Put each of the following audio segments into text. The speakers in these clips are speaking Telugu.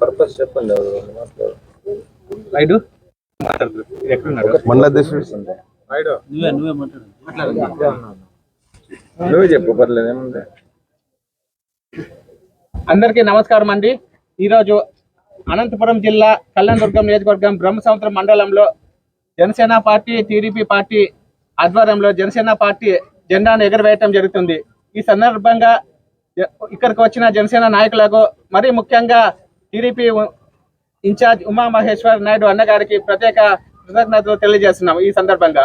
పర్పస్ చెప్పండి మాట్లాడు ఎక్కడున్నాడు నువ్వే నువ్వే మాట్లాడు మాట్లాడు నువ్వు చెప్పు ఏముంది అందరికీ నమస్కారం అండి ఈరోజు అనంతపురం జిల్లా కళ్యాణదుర్గం నియోజకవర్గం బ్రహ్మసముద్రం మండలంలో జనసేన పార్టీ టీడీపీ పార్టీ ఆధ్వర్యంలో జనసేన పార్టీ జెండాను ఎగురవేయటం జరుగుతుంది ఈ సందర్భంగా ఇక్కడికి వచ్చిన జనసేన నాయకులకు మరీ ముఖ్యంగా టీడీపీ ఇన్ఛార్జ్ ఉమామహేశ్వర్ నాయుడు అన్నగారికి ప్రత్యేక కృతజ్ఞతలు తెలియజేస్తున్నాం ఈ సందర్భంగా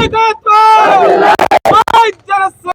Bye, bye, bye.